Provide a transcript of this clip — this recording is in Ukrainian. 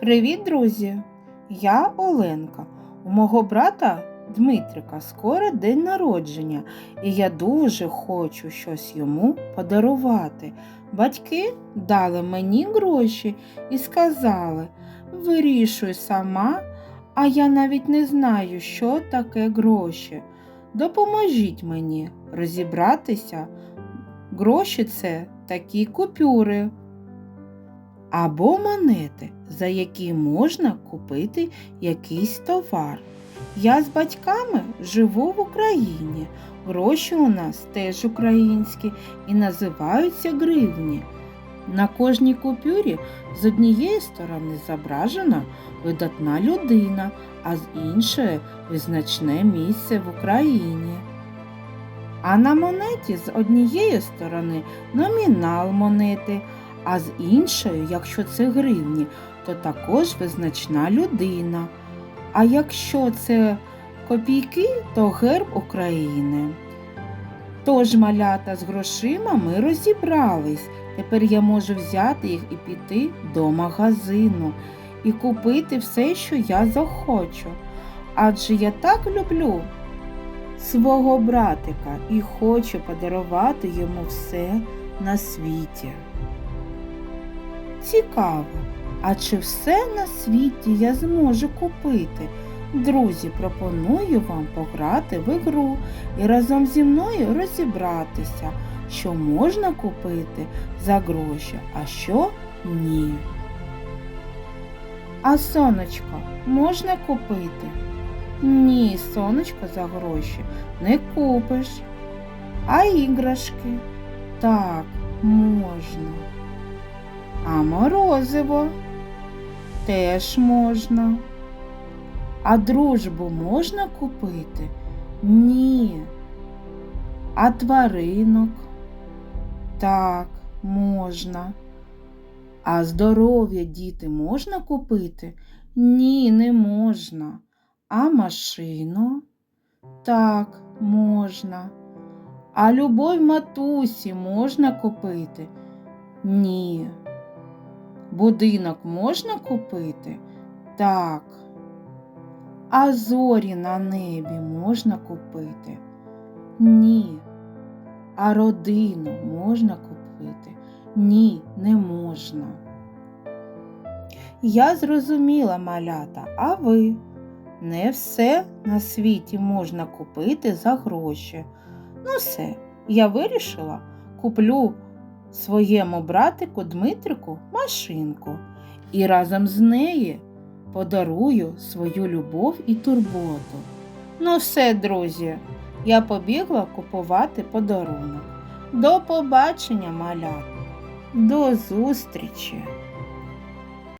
Привіт, друзі! Я Оленка. У мого брата Дмитрика скоро день народження, і я дуже хочу щось йому подарувати. Батьки дали мені гроші і сказали: вирішуй сама, а я навіть не знаю, що таке гроші. Допоможіть мені розібратися. Гроші це такі купюри або монети, за які можна купити якийсь товар. Я з батьками живу в Україні. Гроші у нас теж українські і називаються гривні. На кожній купюрі з однієї сторони зображена видатна людина, а з іншої визначне місце в Україні. А на монеті з однієї сторони номінал монети, а з іншої, якщо це гривні, то також визначна людина. А якщо це копійки, то герб України. Тож малята з грошима ми розібрались. Тепер я можу взяти їх і піти до магазину і купити все, що я захочу. Адже я так люблю свого братика і хочу подарувати йому все на світі. Цікаво, а чи все на світі я зможу купити? Друзі, пропоную вам пограти в ігру і разом зі мною розібратися, що можна купити за гроші, а що ні. А сонечко можна купити? Ні, сонечко за гроші не купиш. А іграшки? Так, можна. А морозиво теж можна. А дружбу можна купити? Ні. А тваринок? Так, можна. А здоров'я діти можна купити? Ні, не можна. А машину? Так, можна. А любов матусі можна купити? Ні. Будинок можна купити? Так. А зорі на небі можна купити? Ні. А родину можна купити? Ні, не можна. Я зрозуміла малята, а ви? Не все на світі можна купити за гроші. Ну все, я вирішила, куплю своєму братику Дмитрику машинку і разом з нею подарую свою любов і турботу. Ну все, друзі, я побігла купувати подарунок. До побачення, малята. До зустрічі!